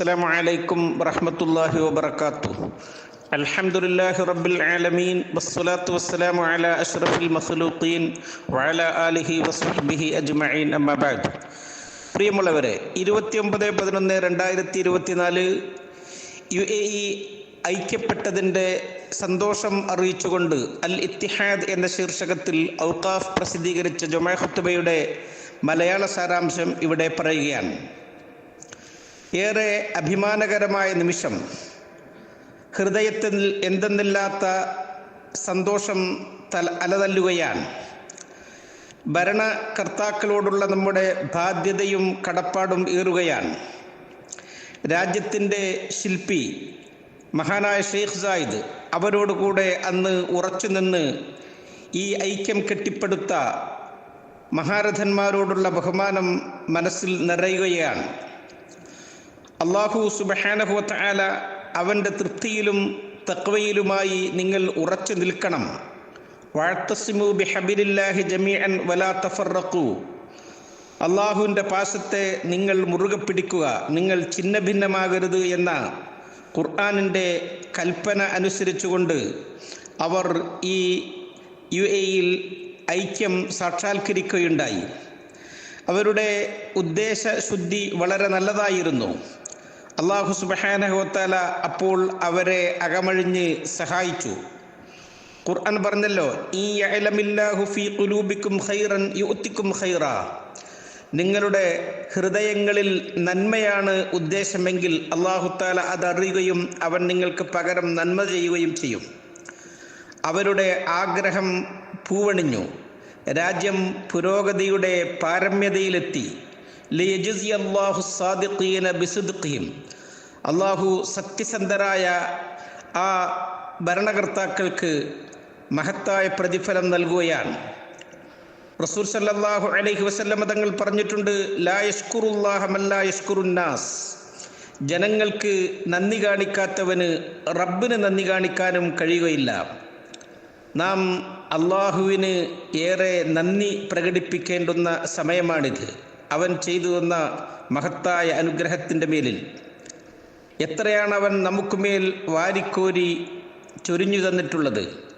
السلام عليكم ورحمة الله وبركاته الحمد لله رب العالمين والصلاة والسلام على أشرف المخلوقين وعلى آله وصحبه أجمعين أما بعد പ്രിയമുള്ളവരെ ഇരുപത്തിയൊമ്പത് പതിനൊന്ന് രണ്ടായിരത്തി ഇരുപത്തിനാല് യു എ ഇ ഐക്യപ്പെട്ടതിൻ്റെ സന്തോഷം അറിയിച്ചുകൊണ്ട് അൽ ഇത്തിഹാദ് എന്ന ശീർഷകത്തിൽ ഔക്കാഫ് പ്രസിദ്ധീകരിച്ച ജുമാ ഖുത്തുബയുടെ മലയാള സാരാംശം ഇവിടെ പറയുകയാണ് ഏറെ അഭിമാനകരമായ നിമിഷം. ഹൃദയത്തിൽ എന്തെന്നില്ലാത്ത സന്തോഷം തല അലതല്ലുകയാണ്. ഭരണകർത്താക്കളോടുള്ള നമ്മുടെ ബാധ്യതയും കടപ്പാടും ഏറുകയാണ്. രാജ്യത്തിന്റെ ശില്പി മഹാനായ ഷെയ്ഖ് സായിദ് അവരോടുകൂടെ അന്ന് ഉറച്ചു നിന്ന് ഈ ഐക്യം കെട്ടിപ്പടുത്ത മഹാരഥന്മാരോടുള്ള ബഹുമാനം മനസ്സിൽ നിറയുകയാണ്. അള്ളാഹു സുബഹാനഹുവല അവന്റെ തൃപ്തിയിലും തക്വയിലുമായി നിങ്ങൾ ഉറച്ചു നിൽക്കണം. വാഴ്ത്തസിമു ബിഹബിലില്ലാഹി ജമീഅൻ വലാ തഫറക്കു അള്ളാഹുവിന്റെ പാശത്തെ നിങ്ങൾ മുറുകെ പിടിക്കുക. നിങ്ങൾ ചിന്ന ഭിന്നമാകരുത് എന്ന ഖുർആാനിന്റെ കൽപ്പന അനുസരിച്ചുകൊണ്ട് അവർ ഈ യു എയിൽ ഐക്യം സാക്ഷാത്കരിക്കുകയുണ്ടായി. അവരുടെ ഉദ്ദേശ ശുദ്ധി വളരെ നല്ലതായിരുന്നു. അള്ളാഹു സുബഹാനഹോത്താല അപ്പോൾ അവരെ അകമഴിഞ്ഞ് സഹായിച്ചു. ഖുർആൻ പറഞ്ഞല്ലോ ഫീ ഖൈറൻ ഖൈറ. നിങ്ങളുടെ ഹൃദയങ്ങളിൽ നന്മയാണ് ഉദ്ദേശമെങ്കിൽ അള്ളാഹു താല അതറിയുകയും അവൻ നിങ്ങൾക്ക് പകരം നന്മ ചെയ്യുകയും ചെയ്യും. അവരുടെ ആഗ്രഹം പൂവണിഞ്ഞു. രാജ്യം പുരോഗതിയുടെ പാരമ്യതയിലെത്തി. അള്ളാഹു സത്യസന്ധരായ ആ ഭരണകർത്താക്കൾക്ക് മഹത്തായ പ്രതിഫലം നൽകുകയാണ്. റസൂർ സല്ലാഹു അലൈഹി വസല്ലമ തങ്ങൾ പറഞ്ഞിട്ടുണ്ട് ലാ ജനങ്ങൾക്ക് നന്ദി കാണിക്കാത്തവന് റബ്ബിന് നന്ദി കാണിക്കാനും കഴിയുകയില്ല. നാം അള്ളാഹുവിന് ഏറെ നന്ദി പ്രകടിപ്പിക്കേണ്ടുന്ന സമയമാണിത്. അവൻ ചെയ്തു തന്ന മഹത്തായ അനുഗ്രഹത്തിന്റെ മേലിൽ. എത്രയാണ് അവൻ നമുക്ക് നമുക്കുമേൽ വാരിക്കോരി ചൊരിഞ്ഞു തന്നിട്ടുള്ളത്?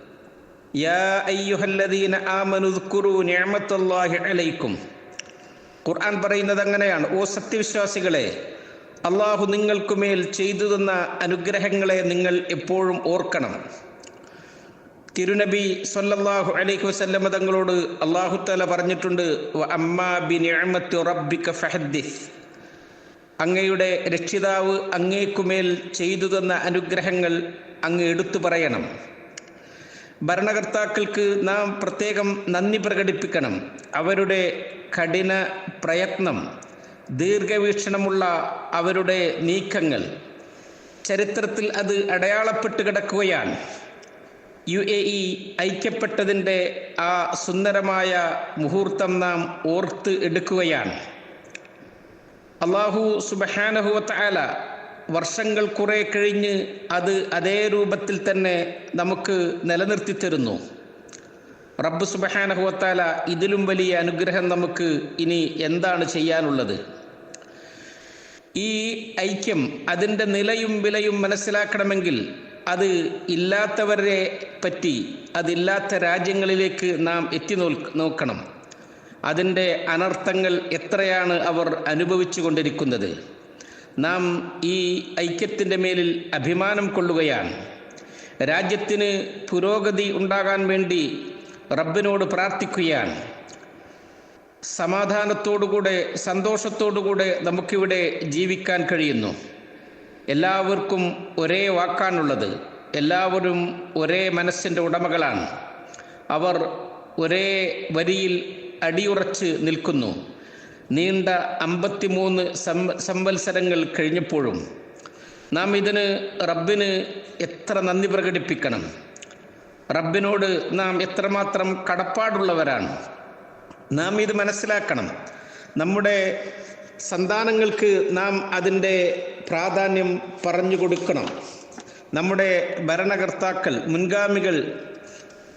യാ അയ്യുഹല്ലദീന ആമനുദ്കുറു നിഅമത്തല്ലാഹി അലൈക്കും. ഖുർആൻ പറയുന്നത് അങ്ങനെയാണ്. ഓ സത്യവിശ്വാസികളെ അള്ളാഹു നിങ്ങൾക്കുമേൽ ചെയ്തു തന്ന അനുഗ്രഹങ്ങളെ നിങ്ങൾ എപ്പോഴും ഓർക്കണം. തിരുനബി സല്ലല്ലാഹു അലൈഹി വസല്ലമ തങ്ങളോട് അള്ളാഹു തല പറഞ്ഞിട്ടുണ്ട് അങ്ങയുടെ രക്ഷിതാവ് അങ്ങേക്കുമേൽ ചെയ്തു തന്ന അനുഗ്രഹങ്ങൾ അങ്ങ് എടുത്തു പറയണം. ഭരണകർത്താക്കൾക്ക് നാം പ്രത്യേകം നന്ദി പ്രകടിപ്പിക്കണം. അവരുടെ കഠിന പ്രയത്നം ദീർഘവീക്ഷണമുള്ള അവരുടെ നീക്കങ്ങൾ ചരിത്രത്തിൽ അത് അടയാളപ്പെട്ട് കിടക്കുകയാണ്. യു എ ഇ ഐക്യപ്പെട്ടതിന്റെ ആ സുന്ദരമായ മുഹൂർത്തം നാം ഓർത്ത് എടുക്കുകയാണ്. അള്ളാഹു സുബഹാനഹുവല വർഷങ്ങൾ കുറെ കഴിഞ്ഞ് അത് അതേ രൂപത്തിൽ തന്നെ നമുക്ക് നിലനിർത്തി തരുന്നു. റബ്ബ് സുബഹാനഹുവത്താല ഇതിലും വലിയ അനുഗ്രഹം നമുക്ക് ഇനി എന്താണ് ചെയ്യാനുള്ളത്? ഈ ഐക്യം അതിന്റെ നിലയും വിലയും മനസ്സിലാക്കണമെങ്കിൽ അത് ഇല്ലാത്തവരെ പറ്റി അതില്ലാത്ത രാജ്യങ്ങളിലേക്ക് നാം എത്തി നോക്കണം. അതിന്റെ അനർത്ഥങ്ങൾ എത്രയാണ് അവർ അനുഭവിച്ചു കൊണ്ടിരിക്കുന്നത്? നാം ഈ ഐക്യത്തിന്റെ മേലിൽ അഭിമാനം കൊള്ളുകയാണ്. രാജ്യത്തിന് പുരോഗതി ഉണ്ടാകാൻ വേണ്ടി റബ്ബിനോട് പ്രാർത്ഥിക്കുകയാണ്. സമാധാനത്തോടുകൂടെ സന്തോഷത്തോടുകൂടെ നമുക്കിവിടെ ജീവിക്കാൻ കഴിയുന്നു. എല്ലാവർക്കും ഒരേ വാക്കാണുള്ളത്. എല്ലാവരും ഒരേ മനസ്സിന്റെ ഉടമകളാണ്. അവർ ഒരേ വരിയിൽ അടിയുറച്ച് നിൽക്കുന്നു. നീണ്ട അമ്പത്തിമൂന്ന് സംവത്സരങ്ങൾ കഴിഞ്ഞപ്പോഴും നാം ഇതിന് റബ്ബിന് എത്ര നന്ദി പ്രകടിപ്പിക്കണം? റബ്ബിനോട് നാം എത്രമാത്രം കടപ്പാടുള്ളവരാണ്? നാം ഇത് മനസ്സിലാക്കണം. നമ്മുടെ സന്താനങ്ങൾക്ക് നാം അതിന്റെ പ്രാധാന്യം പറഞ്ഞു കൊടുക്കണം. നമ്മുടെ ഭരണകർത്താക്കൾ മുൻഗാമികൾ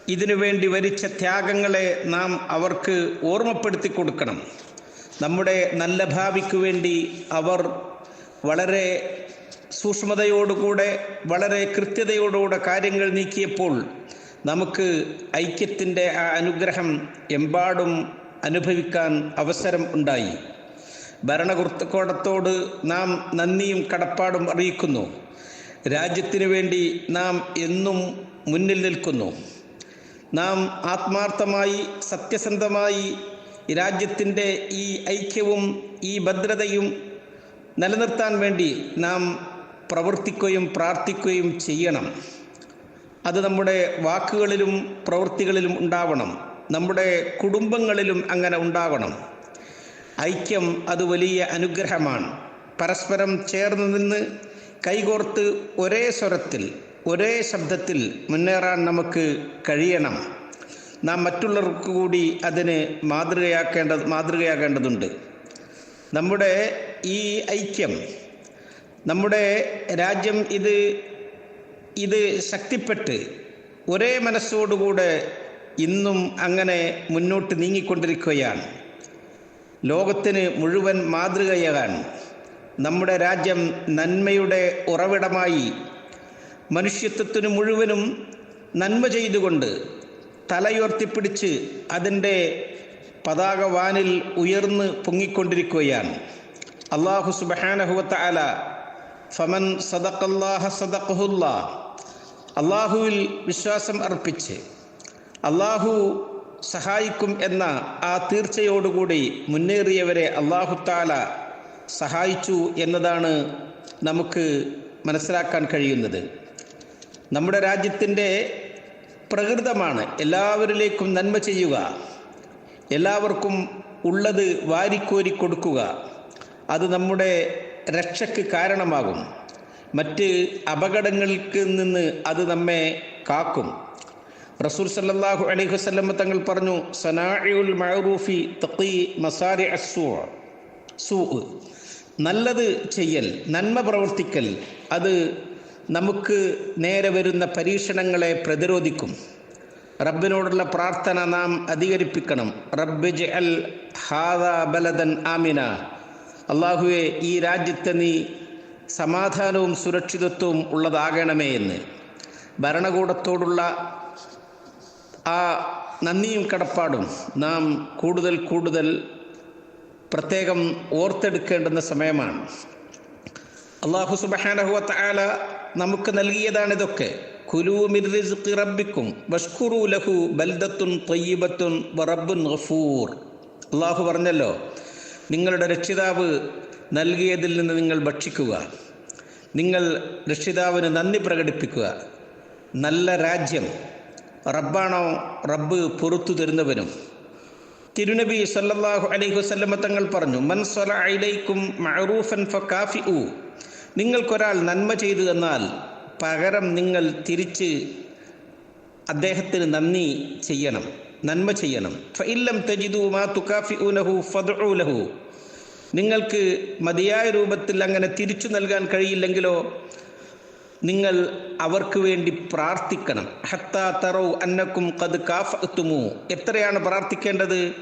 ഇതിനുവേണ്ടി വരിച്ച ത്യാഗങ്ങളെ നാം അവർക്ക് ഓർമ്മപ്പെടുത്തി കൊടുക്കണം. നമ്മുടെ നല്ല ഭാവിക്ക് വേണ്ടി അവർ വളരെ സൂക്ഷ്മതയോടുകൂടെ വളരെ കൃത്യതയോടുകൂടെ കാര്യങ്ങൾ നീക്കിയപ്പോൾ നമുക്ക് ഐക്യത്തിന്റെ ആ അനുഗ്രഹം എമ്പാടും അനുഭവിക്കാൻ അവസരം ഉണ്ടായി. ഭരണകൂടത്തോട് നാം നന്ദിയും കടപ്പാടും അറിയിക്കുന്നു. രാജ്യത്തിനു വേണ്ടി നാം എന്നും മുന്നിൽ നിൽക്കുന്നു. നാം ആത്മാർത്ഥമായി സത്യസന്ധമായി രാജ്യത്തിന്റെ ഈ ഐക്യവും ഈ ഭദ്രതയും നിലനിർത്താൻ വേണ്ടി നാം പ്രവർത്തിക്കുകയും പ്രാർത്ഥിക്കുകയും ചെയ്യണം. അത് നമ്മുടെ വാക്കുകളിലും പ്രവൃത്തികളിലും ഉണ്ടാവണം. നമ്മുടെ കുടുംബങ്ങളിലും അങ്ങനെ ഉണ്ടാവണം. ഐക്യം അത് വലിയ അനുഗ്രഹമാണ്. പരസ്പരം ചേർന്ന് നിന്ന് കൈകോർത്ത് ഒരേ സ്വരത്തിൽ ഒരേ ശബ്ദത്തിൽ മുന്നേറാൻ നമുക്ക് കഴിയണം. നാം മറ്റുള്ളവർക്ക് കൂടി അതിന് മാതൃകയാക്കേണ്ട മാതൃകയാകേണ്ടതുണ്ട്. നമ്മുടെ ഈ ഐക്യം നമ്മുടെ രാജ്യം ഇത് ഇത് ശക്തിപ്പെട്ട് ഒരേ മനസ്സോടുകൂടെ ഇന്നും അങ്ങനെ മുന്നോട്ട് നീങ്ങിക്കൊണ്ടിരിക്കുകയാണ്. ലോകത്തിന് മുഴുവൻ മാതൃകയാണ് നമ്മുടെ രാജ്യം നന്മയുടെ ഉറവിടമായി മനുഷ്യത്വത്തിനു മുഴുവനും നന്മ ചെയ്തുകൊണ്ട് തലയുയർത്തിപ്പിടിച്ച് അതിന്റെ പതാക വാനിൽ ഉയർന്ന് പൊങ്ങിക്കൊണ്ടിരിക്കുകയാണ്. അള്ളാഹു സുബാനഹുത്ത അല ഫമൻ സദക്കല്ലാഹ സദഖഹുല്ല. അള്ളാഹുവിൽ വിശ്വാസം അർപ്പിച്ച് അള്ളാഹു സഹായിക്കും എന്ന ആ തീർച്ചയോടുകൂടി മുന്നേറിയവരെ അള്ളാഹുത്താല സഹായിച്ചു എന്നതാണ് നമുക്ക് മനസ്സിലാക്കാൻ കഴിയുന്നത്. നമ്മുടെ രാജ്യത്തിന്റെ പ്രകൃതമാണ്. എല്ലാവരിലേക്കും നന്മ ചെയ്യുക. എല്ലാവർക്കും ഉള്ളത് വാരിക്കോരി കൊടുക്കുക. അത് നമ്മുടെ രക്ഷയ്ക്ക് കാരണമാകും. മറ്റ് അപകടങ്ങൾക്ക് നിന്ന് അത് നമ്മെ കാക്കും. റസൂൽ സല്ലാഹു അലൈഹി വസല്ലം തങ്ങൾ പറഞ്ഞു സനാഇഉൽ മഅറൂഫി തഖി മസാരി അസ്സൂ സൂ. നല്ലത് ചെയ്യൽ നന്മ പ്രവർത്തിക്കൽ അത് നമുക്ക് നേരെ വരുന്ന പരീക്ഷണങ്ങളെ പ്രതിരോധിക്കും. റബ്ബിനോടുള്ള പ്രാർത്ഥന നാം അധികരിപ്പിക്കണം. റബ്ബിജ് അൽ ഹാദ ബലദൻ ആമിന. അള്ളാഹുവെ ഈ രാജ്യത്തെ നീ സമാധാനവും സുരക്ഷിതത്വവും ഉള്ളതാകണമേ എന്ന്. ഭരണകൂടത്തോടുള്ള ആ നന്ദിയും കടപ്പാടും നാം കൂടുതൽ കൂടുതൽ പ്രത്യേകം ഓർത്തെടുക്കേണ്ടുന്ന സമയമാണ്. അള്ളാഹു സുബഹാനഹുവത്ത ആല നമുക്ക് നൽകിയതാണിതൊക്കെ. റബ്ബിക്കും ലഹു ബൽദത്തുൻ ഗഫൂർ. അള്ളാഹു പറഞ്ഞല്ലോ നിങ്ങളുടെ രക്ഷിതാവ് നൽകിയതിൽ നിന്ന് നിങ്ങൾ ഭക്ഷിക്കുക. നിങ്ങൾ രക്ഷിതാവിന് നന്ദി പ്രകടിപ്പിക്കുക. നല്ല രാജ്യം റബ്ബാണോ റബ്ബ് പുറത്തു തരുന്നവനും. തിരുനബി സല്ലാഹു അലൈഹി വസ്ലമ തങ്ങൾ പറഞ്ഞു മൻ മഅറൂഫൻ നിങ്ങൾക്കൊരാൾ നന്മ ചെയ്തു തന്നാൽ പകരം നിങ്ങൾ തിരിച്ച് അദ്ദേഹത്തിന് നന്ദി ചെയ്യണം നന്മ ചെയ്യണം. ഫഇല്ലം തജിദു മാ ലഹു. നിങ്ങൾക്ക് മതിയായ രൂപത്തിൽ അങ്ങനെ തിരിച്ചു നൽകാൻ കഴിയില്ലെങ്കിലോ നിങ്ങൾ അവർക്ക് വേണ്ടി പ്രാർത്ഥിക്കണം. ഹത്താ തറവ് അന്നക്കും കത് കാഫത്തുമു എത്രയാണ് പ്രാർത്ഥിക്കേണ്ടത്?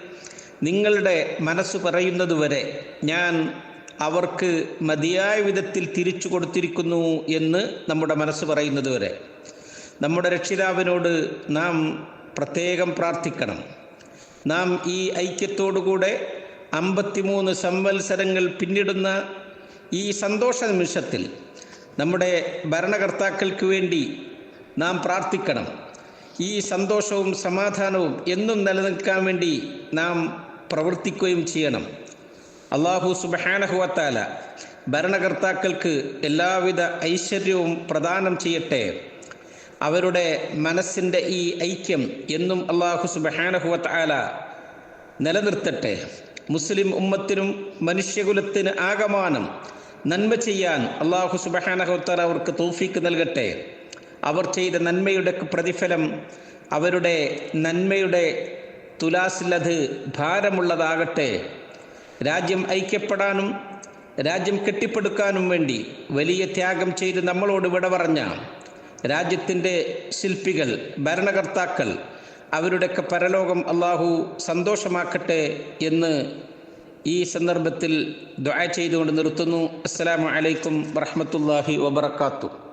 നിങ്ങളുടെ മനസ്സ് പറയുന്നത് വരെ ഞാൻ അവർക്ക് മതിയായ വിധത്തിൽ തിരിച്ചു കൊടുത്തിരിക്കുന്നു എന്ന് നമ്മുടെ മനസ്സ് പറയുന്നത് വരെ. നമ്മുടെ രക്ഷിതാവിനോട് നാം പ്രത്യേകം പ്രാർത്ഥിക്കണം. നാം ഈ ഐക്യത്തോടുകൂടെ അമ്പത്തിമൂന്ന് സംവത്സരങ്ങൾ പിന്നിടുന്ന ഈ സന്തോഷ നിമിഷത്തിൽ നമ്മുടെ ഭരണകർത്താക്കൾക്ക് വേണ്ടി നാം പ്രാർത്ഥിക്കണം. ഈ സന്തോഷവും സമാധാനവും എന്നും നിലനിൽക്കാൻ വേണ്ടി നാം പ്രവർത്തിക്കുകയും ചെയ്യണം. അള്ളാഹു സുബഹാനഹുവത്താല ഭരണകർത്താക്കൾക്ക് എല്ലാവിധ ഐശ്വര്യവും പ്രദാനം ചെയ്യട്ടെ. അവരുടെ മനസ്സിന്റെ ഈ ഐക്യം എന്നും അള്ളാഹു സുബാനഹുവത്താല നിലനിർത്തട്ടെ. മുസ്ലിം ഉമ്മത്തിനും മനുഷ്യകുലത്തിന് ആകമാനം നന്മ ചെയ്യാൻ അള്ളാഹു സുബഹാനഹുത്താല അവർക്ക് തോഫീക്ക് നൽകട്ടെ. അവർ ചെയ്ത നന്മയുടെ പ്രതിഫലം അവരുടെ നന്മയുടെ തുലാസിലത് ഭാരമുള്ളതാകട്ടെ. രാജ്യം ഐക്യപ്പെടാനും രാജ്യം കെട്ടിപ്പടുക്കാനും വേണ്ടി വലിയ ത്യാഗം ചെയ്ത് നമ്മളോട് വിട പറഞ്ഞ രാജ്യത്തിന്റെ ശില്പികൾ ഭരണകർത്താക്കൾ അവരുടെയൊക്കെ പരലോകം അള്ളാഹു സന്തോഷമാക്കട്ടെ എന്ന് ഈ സന്ദർഭത്തിൽ ദുആ ചെയ്തുകൊണ്ട് നിർത്തുന്നു. അസ്സലാമു അലൈക്കും വറഹമത്തല്ലാഹി വബറകാതുഹു